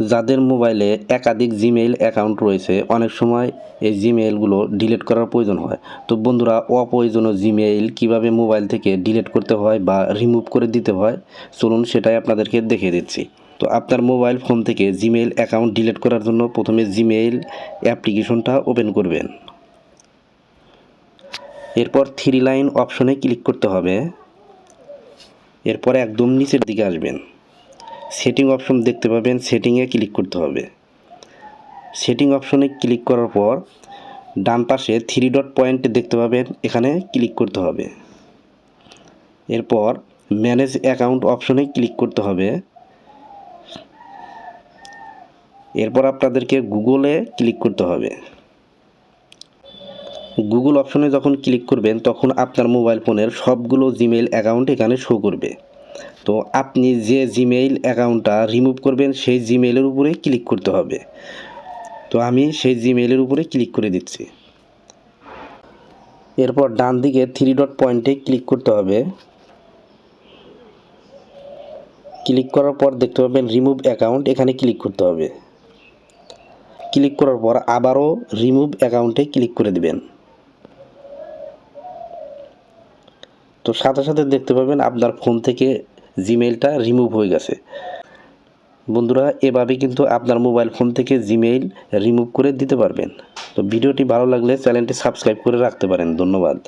যাদের মোবাইলে একাধিক জিমেইল অ্যাকাউন্ট রয়েছে, অনেক সময় এই জিমেইলগুলো ডিলিট করার প্রয়োজন হয়। তো বন্ধুরা, অপ্রয়োজনীয় জিমেইল কীভাবে মোবাইল থেকে ডিলিট করতে হয় বা রিমুভ করে দিতে হয়, চলুন সেটাই আপনাদেরকে দেখিয়ে দিচ্ছি। তো আপনার মোবাইল ফোন থেকে জিমেইল অ্যাকাউন্ট ডিলিট করার জন্য প্রথমে জিমেইল অ্যাপ্লিকেশনটা ওপেন করবেন। এরপর থ্রি লাইন অপশনে ক্লিক করতে হবে। এরপর একদম নিচের দিকে আসবেন। সেটিং অপশন দেখতে পাবেন সেটিংয়ে ক্লিক করতে হবে। সেটিং অপশনে ক্লিক করার পর, ডান পাশে থ্রি ডট পয়েন্ট দেখতে পাবেন, এখানে ক্লিক করতে হবে। এরপর ম্যানেজ অ্যাকাউন্ট অপশনে ক্লিক করতে হবে। এরপর আপনাদেরকে গুগলে ক্লিক করতে হবে। গুগল অপশনে যখন ক্লিক করবেন, তখন আপনার মোবাইল ফোনের সবগুলো জিমেইল অ্যাকাউন্ট এখানে শো করবে। তো আপনি যে জিমেইল অ্যাকাউন্টটা রিমুভ করবেন, সেই জিমেইলের উপরে ক্লিক করতে হবে। তো আমি সেই জিমেইলের উপরে ক্লিক করে দিচ্ছি। এরপর ডান দিকে থ্রি ডট পয়েন্টে ক্লিক করতে হবে। ক্লিক করার পর দেখতে পাবেন রিমুভ অ্যাকাউন্ট এখানে ক্লিক করতে হবে। ক্লিক করার পর আবারও রিমুভ অ্যাকাউন্টে ক্লিক করে দিবেন। তো সাথে সাথে দেখতে পাবেন আপনার ফোন থেকে জিমেইলটা রিমুভ হয়ে গেছে। বন্ধুরা, এভাবে কিন্তু আপনার মোবাইল ফোন থেকে জিমেইল রিমুভ করে দিতে পারবেন। তো ভিডিওটি ভালো লাগলে চ্যানেলটি সাবস্ক্রাইব করে রাখতে পারেন। ধন্যবাদ।